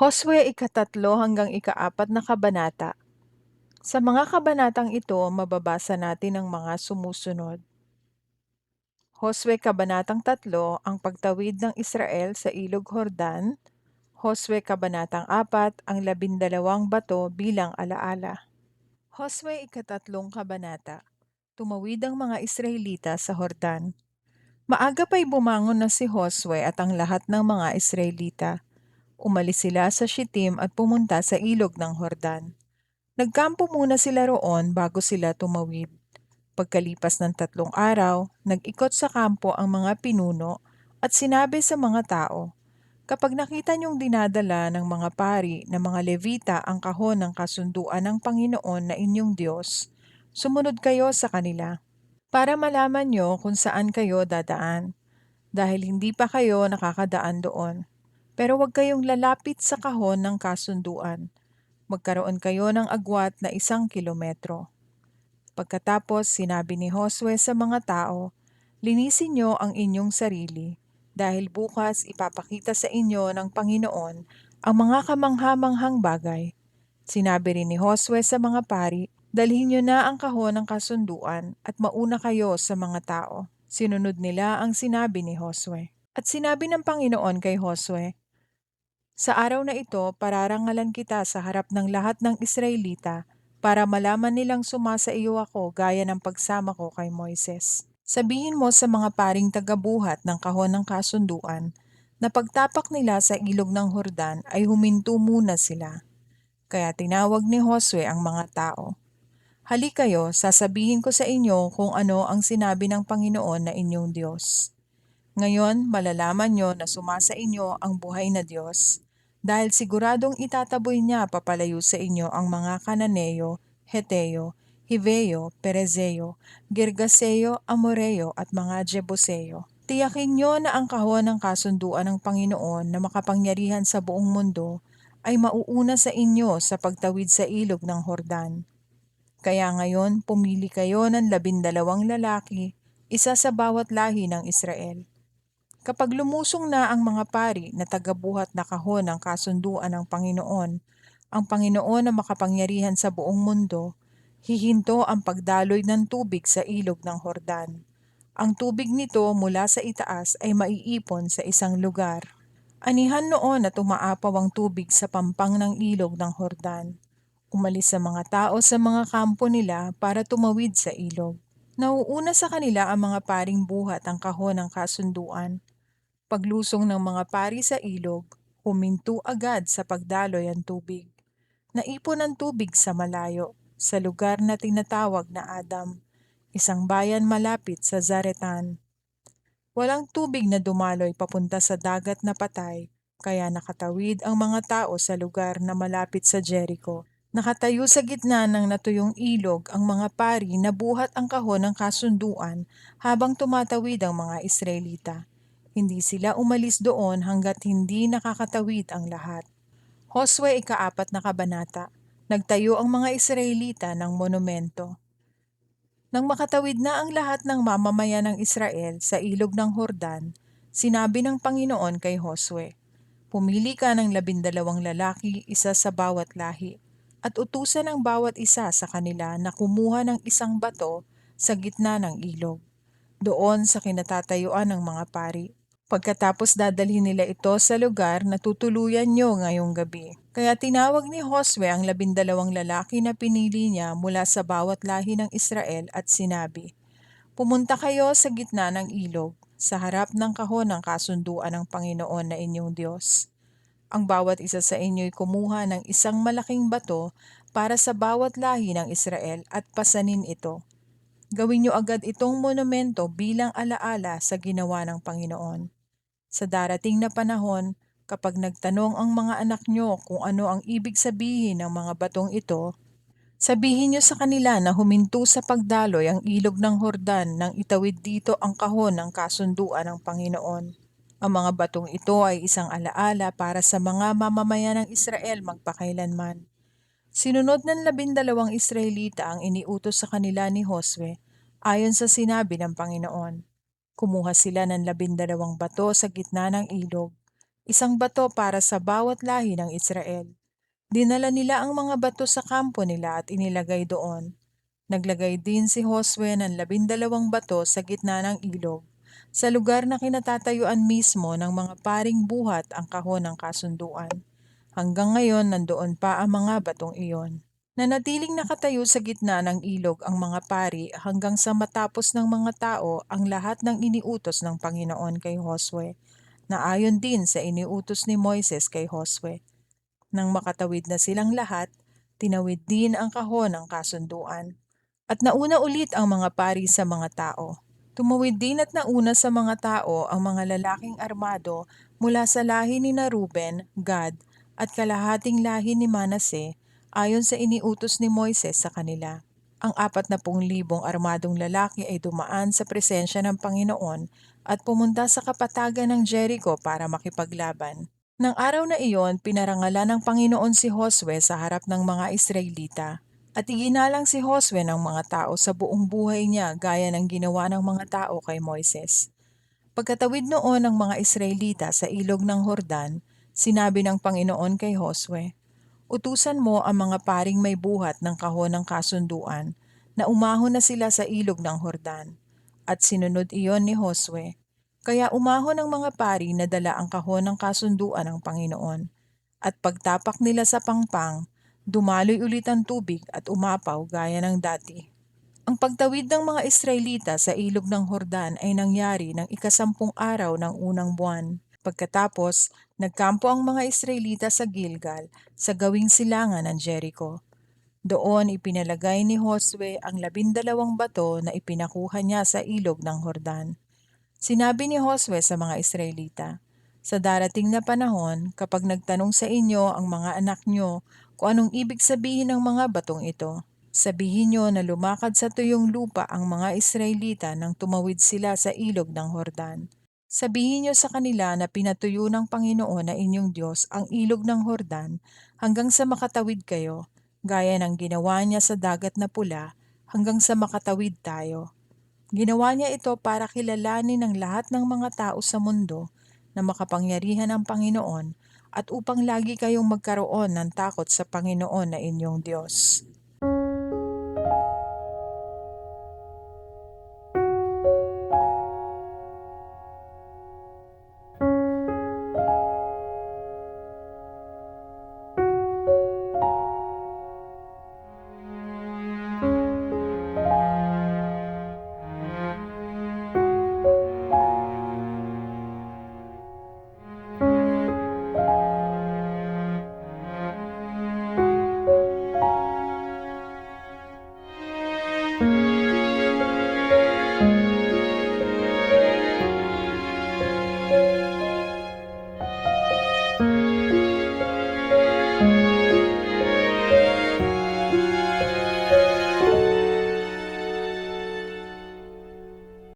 Hosea ikatatlo hanggang ikaapat na kabanata. Sa mga kabanatang ito, mababasa natin ang mga sumusunod. Hosea Kabanatang 3, ang pagtawid ng Israel sa Ilog Hordan. Hosea Kabanatang 4, ang labindalawang bato bilang alaala. Hosea ikatatlong kabanata. Tumawid ang mga Israelita sa Hordan. Maaga pa'y bumangon na si Josue at ang lahat ng mga Israelita. Umalis sila sa Shittim at pumunta sa ilog ng Hordan. Nagkampo muna sila roon bago sila tumawid. Pagkalipas ng tatlong araw, nag-ikot sa kampo ang mga pinuno at sinabi sa mga tao, Kapag nakita niyong dinadala ng mga pari na mga levita ang kahon ng kasunduan ng Panginoon na inyong Diyos, sumunod kayo sa kanila para malaman niyo kung saan kayo dadaan, dahil hindi pa kayo nakakadaan doon. Pero huwag kayong lalapit sa kahon ng kasunduan. Magkaroon kayo ng agwat na isang kilometro. Pagkatapos sinabi ni Josue sa mga tao, Linisin niyo ang inyong sarili, dahil bukas ipapakita sa inyo ng Panginoon ang mga kamanghamanghang bagay. Sinabi rin ni Josue sa mga pari, Dalhin niyo na ang kahon ng kasunduan at mauna kayo sa mga tao. Sinunod nila ang sinabi ni Josue. At sinabi ng Panginoon kay Josue, Sa araw na ito, pararangalan kita sa harap ng lahat ng Israelita para malaman nilang sumasa iyo ako gaya ng pagsama ko kay Moises. Sabihin mo sa mga paring tagabuhat ng kahon ng kasunduan na pagtapak nila sa ilog ng Hordan ay huminto muna sila. Kaya tinawag ni Josue ang mga tao. Hali kayo, sasabihin ko sa inyo kung ano ang sinabi ng Panginoon na inyong Diyos. Ngayon, malalaman nyo na sumasa inyo ang buhay na Diyos, dahil siguradong itataboy niya papalayo sa inyo ang mga Kananeo, Heteo, Hiveo, Perezeo, Girgaseo, Amoreo at mga Jebuseo. Tiyakin nyo na ang kahon ng kasunduan ng Panginoon na makapangyarihan sa buong mundo ay mauuna sa inyo sa pagtawid sa ilog ng Hordan. Kaya ngayon, pumili kayo ng labindalawang lalaki, isa sa bawat lahi ng Israel. Kapag lumusong na ang mga pari na tagabuhat na kahon ng kasunduan ng Panginoon, ang Panginoon na makapangyarihan sa buong mundo, hihinto ang pagdaloy ng tubig sa ilog ng Hordan. Ang tubig nito mula sa itaas ay maiipon sa isang lugar. Anihan noon na tumaapaw ang tubig sa pampang ng ilog ng Hordan. Umalis sa mga tao sa mga kampo nila para tumawid sa ilog. Nauuna sa kanila ang mga paring buhat ang kahon ng kasunduan. Paglusong ng mga pari sa ilog, huminto agad sa pagdaloy ang tubig. Naipon ang tubig sa malayo, sa lugar na tinatawag na Adam, isang bayan malapit sa Zaretan. Walang tubig na dumaloy papunta sa dagat na patay, kaya nakatawid ang mga tao sa lugar na malapit sa Jericho. Nakatayo sa gitna ng natuyong ilog ang mga pari na buhat ang kahon ng kasunduan habang tumatawid ang mga Israelita. Hindi sila umalis doon hanggat hindi nakakatawid ang lahat. Hoswe ikaapat na kabanata. Nagtayo ang mga Israelita ng monumento. Nang makatawid na ang lahat ng mamamayan ng Israel sa ilog ng Hordan, sinabi ng Panginoon kay Josue, Pumili ka ng labindalawang lalaki, isa sa bawat lahi at utusan ang bawat isa sa kanila na kumuha ng isang bato sa gitna ng ilog, doon sa kinatatayuan ng mga pari. Pagkatapos dadalhin nila ito sa lugar na tutuluyan nyo ngayong gabi. Kaya tinawag ni Josue ang labindalawang lalaki na pinili niya mula sa bawat lahi ng Israel at sinabi, Pumunta kayo sa gitna ng ilog, sa harap ng kahon ng kasunduan ng Panginoon na inyong Diyos. Ang bawat isa sa inyo'y kumuha ng isang malaking bato para sa bawat lahi ng Israel at pasanin ito. Gawin niyo agad itong monumento bilang alaala sa ginawa ng Panginoon. Sa darating na panahon, kapag nagtanong ang mga anak niyo kung ano ang ibig sabihin ng mga batong ito, sabihin niyo sa kanila na huminto sa pagdaloy ang ilog ng Hordan nang itawid dito ang kahon ng kasunduan ng Panginoon. Ang mga batong ito ay isang alaala para sa mga mamamayan ng Israel magpakailanman. Sinunod ng labindalawang Israelita ang iniutos sa kanila ni Josue ayon sa sinabi ng Panginoon. Kumuha sila ng labindalawang bato sa gitna ng ilog. isang bato para sa bawat lahi ng Israel. Dinala nila ang mga bato sa kampo nila at inilagay doon. Naglagay din si Josue ng labindalawang bato sa gitna ng ilog, sa lugar na kinatatayuan mismo ng mga paring buhat ang kahon ng kasunduan. Hanggang ngayon nandoon pa ang mga batong iyon. Nanatiling nakatayo sa gitna ng ilog ang mga pari hanggang sa matapos ng mga tao ang lahat ng iniutos ng Panginoon kay Josue, na ayon din sa iniutos ni Moises kay Josue. Nang makatawid na silang lahat, tinawid din ang kahon ng kasunduan. At nauna ulit ang mga pari sa mga tao. Tumawid din at nauna sa mga tao ang mga lalaking armado mula sa lahi ni na Ruben, Gad, at kalahating lahi ni Manase ayon sa iniutos ni Moises sa kanila. Ang apat na pung libong armadong lalaki ay dumaan sa presensya ng Panginoon at pumunta sa kapatagan ng Jericho para makipaglaban. Nang araw na iyon, pinarangalan ng Panginoon si Josue sa harap ng mga Israelita. At iginalang si Josue ng mga tao sa buong buhay niya gaya ng ginawa ng mga tao kay Moises. Pagkatawid noon ng mga Israelita sa ilog ng Hordan, sinabi ng Panginoon kay Josue, Utusan mo ang mga paring may buhat ng kahon ng kasunduan na umahon na sila sa ilog ng Hordan. At sinunod iyon ni Josue. Kaya umahon ang mga pari na dala ang kahon ng kasunduan ng Panginoon. At pagtapak nila sa pangpang, dumaloy ulit ang tubig at umapaw gaya ng dati. Ang pagtawid ng mga Israelita sa ilog ng Hordan ay nangyari ng ikasampung araw ng unang buwan. Pagkatapos, nagkampo ang mga Israelita sa Gilgal sa gawing silangan ng Jericho. Doon ipinalagay ni Josue ang labindalawang bato na ipinakuha niya sa ilog ng Hordan. Sinabi ni Josue sa mga Israelita, Sa darating na panahon, kapag nagtanong sa inyo ang mga anak nyo kung anong ibig sabihin ng mga batong ito, sabihin nyo na lumakad sa tuyong lupa ang mga Israelita nang tumawid sila sa ilog ng Hordan. Sabihin niyo sa kanila na pinatuyo ng Panginoon na inyong Diyos ang ilog ng Hordan hanggang sa makatawid kayo, gaya ng ginawa niya sa dagat na pula hanggang sa makatawid tayo. Ginawa niya ito para kilalanin ng lahat ng mga tao sa mundo na makapangyarihan ang Panginoon at upang lagi kayong magkaroon ng takot sa Panginoon na inyong Diyos.